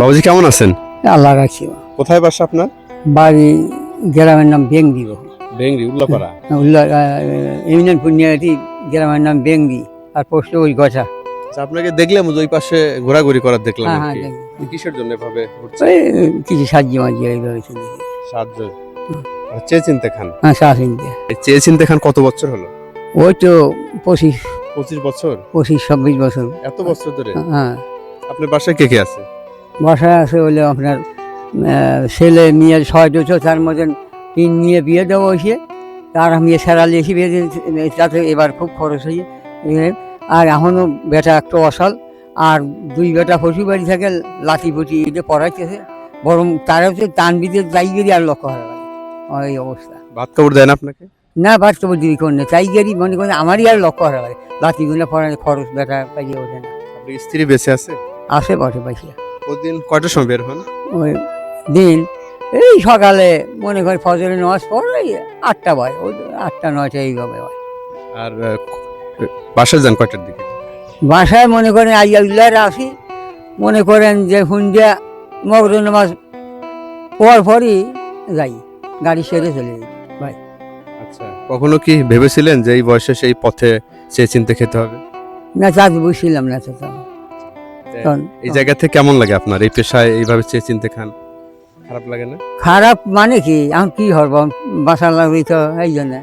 বাবুজি কেমন আছেন? আল্লাহ রাখছি কোথায় বাসা আপনার? বাড়ি গ্রামের নাম বেঙ্গি বেংরি উল্লাপাড়া। ইউনিয়ন পুনিয়াটি গ্রামের নাম বেংদি আর পোস্ট ওই গছা আচ্ছা, আপনাকে দেখলাম ওই পাশে ঘোরাঘুরি করার দেখলাম হ্যাঁ হ্যাঁ। কিসের জন্য ঘুরছে কিছু সাহায্য মাঝি এইভাবে চলে সাহায্য আর চেয়ে চিনতে খান? হ্যাঁ চেয়ে চিনতে খান কত বছর হলো? ওই তো পঁচিশ পঁচিশ বছর? পঁচিশ ছাব্বিশ বছর। এত বছর ধরে? হ্যাঁ। আপনার বাসায় কে কে আছে? বাসায় আছে হলে আপনার ছেলে মেয়ে ছয়টা দুশো তার মতন তিন নিয়ে বিয়ে দেওয়া হয়েছে তার মেয়ে সারালি এসে বিয়ে তাতে এবার খুব খরচ হয়েছে আর এখনও বেটা একটা অসাল আর দুই বেটা পশু বাড়ি থাকে লাঠি পুটি এটা পড়াইতেছে বরং তারা হচ্ছে টান বিতে যাই গেলি আর লক্ষ্য হারা ওই অবস্থা। ভাত কাপড় দেয় না আপনাকে? না বাস্তব দিবি কোন না চাই গেলি মনে করেন আমারই আর লক্ষ্য হারা লাগে লাঠিগুলো পড়ায় খরচ বেটা পাইয়ে ওঠে না। স্ত্রী বেঁচে আছে? আসে বটে পাইছে। প্রতিদিন কয়টার সময় বের হন? ওই দিন এই সকালে মনে করি ফজরে নামাজ ওই আটটা হয় ওই আটটা নয়টা এইভাবে হয়। আর বাসায় যান কয়টার দিকে? বাসায় মনে করেন আইয়ার আসি মনে করেন যে হুন্ডিয়া মগর নামাজ পর পরই যাই গাড়ি সেরে চলে যাই ভাই। আচ্ছা কখনো কি ভেবেছিলেন যে এই বয়সে সেই পথে চেয়ে চিনতে খেতে হবে? না চাষ বুঝছিলাম না। তখন এই জায়গা থেকে কেমন লাগে আপনার? এই পেশায় এইভাবে চেয়ে চিনতে খান খারাপ লাগে না? খারাপ মানে কি? এখন কি হব বাসা লাগবে তো এই জন্য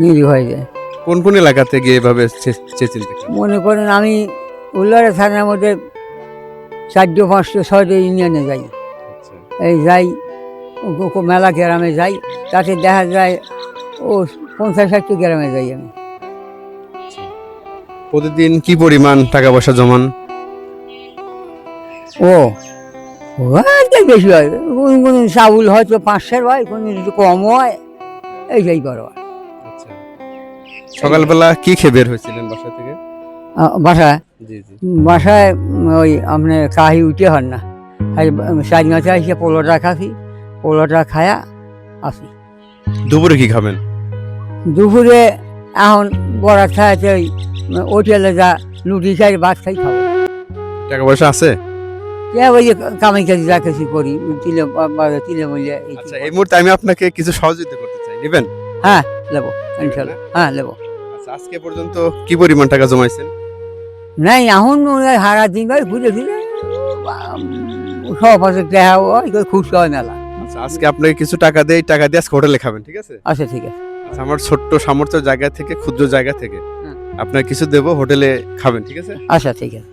নিরীহ হয়ে যায়। কোন কোন এলাকাতে গিয়ে এভাবে চেয়ে চিনতে খান? মনে করেন আমি উল্লারে থানার মধ্যে চারটে পাঁচটা ছয়টা ইউনিয়নে যাই। আচ্ছা। এই যাই মেলা গ্রামে যাই তাতে দেখা যায় ও পঞ্চাশ ষাটটি গ্রামে যাই আমি। প্রতিদিন কি পরিমাণ টাকা পয়সা জমান? ও আর বেশি হয়। কোন কোন চাউল হয়তো পাঁচশোর হয় কোন একটু কম হয় এই যাই করো আচ্ছা। সকালবেলা কি খেয়ে বের হয়েছিলেন বাসা থেকে? বাসায়? বাসায় ওই আপনি কাহি উঠে হন না। চারি মাসে এসে পোলোটা খাসি পোলোটা খায়া আসি। দুপুরে কি খাবেন? দুপুরে এখন বড়া খাইতে ওই হোটেলে যা লুটি খাই ভাত খাই খাব। টাকা পয়সা আছে? ওই যে কামাই কাজি যা কিছু করি তিলে তিলে মূল্যে এই আচ্ছা এই মুহূর্তে আমি আপনাকে কিছু সহযোগিতা করতে চাই নেবেন? হ্যাঁ নেব ইনশাল্লাহ। হ্যাঁ নেব। আচ্ছা আজকে পর্যন্ত কি পরিমাণ টাকা জমাইছেন? নাই এখন হয় দিন ভাই ঘুরে ফিরে সব দেখা হয় খুশি হয় মেলা। আচ্ছা আজকে আপনাকে কিছু টাকা দিয়ে টাকা দিয়ে আজকে হোটেলে খাবেন ঠিক আছে? আচ্ছা ঠিক আছে। আমার ছোট্ট সামর্থ্য জায়গা থেকে ক্ষুদ্র জায়গা থেকে। আপনার কিছু দেবো হোটেলে খাবেন ঠিক আছে? আচ্ছা ঠিক আছে।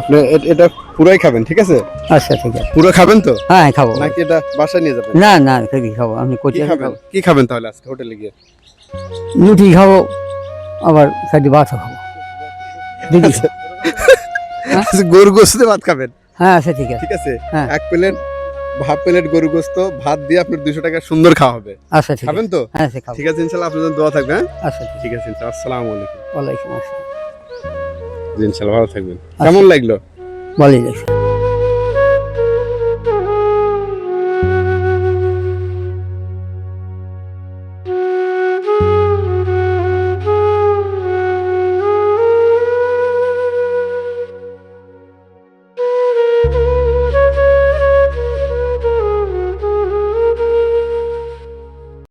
আপনি এটা পুরোই খাবেন ঠিক আছে? আচ্ছা ঠিক আছে। পুরো খাবেন তো? হ্যাঁ খাব। নাকি এটা বাসায় নিয়ে যাবেন? না না কেজি খাব? আপনি কি কোথায় খাবেন কি খাবেন তাহলে আজকে হোটেলে গিয়ে? লুটি খাব আবার খালি ভাতও খাব। দুটি আচ্ছা, গরু গোস্ত ভাত খাবেন? হ্যাঁ আচ্ছা ঠিক আছে। ঠিক আছে? হ্যাঁ। এক প্লেট ভাত প্লেট গরু গোস্ত ভাত দিয়ে আপনার দুশো টাকা সুন্দর খাওয়া হবে। আচ্ছা ঠিক খাবেন তো? হ্যাঁ আচ্ছা খাব। ঠিক আছে ইনশাল্লাহ আপনার জন্য দোয়া থাকবে হ্যাঁ? আচ্ছা ঠিক ঠিক আছে ইনশাল্লাহ। আসসালামু আলাইকুম। ওয়ালাইকুম আসসালাম। জি, ইনশাল্লাহ ভালো থাকবেন। কেমন লাগল? ভালোই লাগছে।